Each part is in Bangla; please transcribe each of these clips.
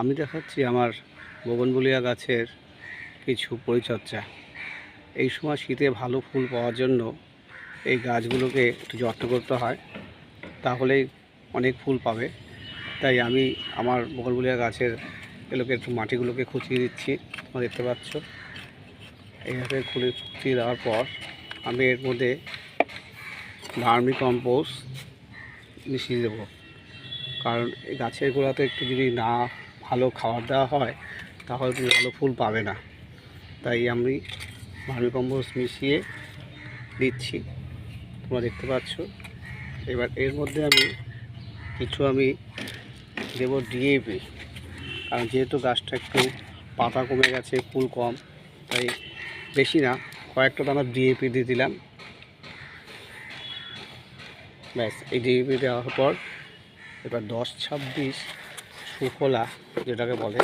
আমি দেখাচ্ছি আমার বগনবুলিয়া গাছের কিছু পরিচর্যা। এই সময় শীতে ভালো ফুল পাওয়ার জন্য এই গাছগুলোকে একটু যত্ন করতে হয়, তাহলেই অনেক ফুল পাবে। তাই আমি আমার বগনবুলিয়া গাছের এগুলোকে একটু মাটিগুলোকে খুঁচিয়ে দিচ্ছি, তোমরা দেখতে পাচ্ছ। এইভাবে খুলে খুঁচিয়ে দেওয়ার পর আমি এর মধ্যে ভার্মি কম্পোস্ট মিশিয়ে দেবো। কারণ এই গাছের গোড়াতে একটু যদি না ভালো খাবার দেওয়া হয়, তাহলে তুমি ভালো ফুল পাবে না। তাই আমি ভার্মি কম্পোস্ট মিশিয়ে দিচ্ছি। তোমরা দেখতে পাচ্ছ। এবার এর মধ্যে আমি কিছু আমি দেবো ডিএপি কারণ যেহেতু গাছটা একটু পাতা কমে গেছে, ফুল কম, তাই বেশি না, কয়েকটা দানা ডিএপি দিয়ে দিলাম। ব্যাস, এই ডিএপি দেওয়ার পর এবার দশ ছাব্বিশ সুফলা যেটাকে বলে।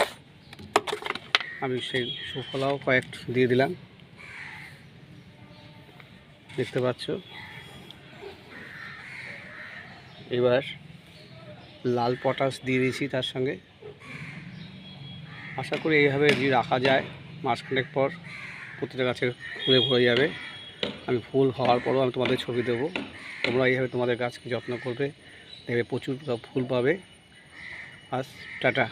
আমি সেই সুফলাও কয়েক দিয়ে দিলাম। দেখতে পাচ্ছ? এবার লাল পটাশ দিয়ে দিয়েছি তার সঙ্গে। আশা করি এইভাবে যদি রাখা যায়, মাসখানেক পর প্রতিটা গাছের ফুলে ভরে যাবে। আমি ফুল হওয়ার পরও আমি তোমাদের ছবি দেবো। তোমরা এইভাবে তোমাদের গাছকে যত্ন করবে। দেখবে প্রচুর ফুল পাবে। আজ টাটা।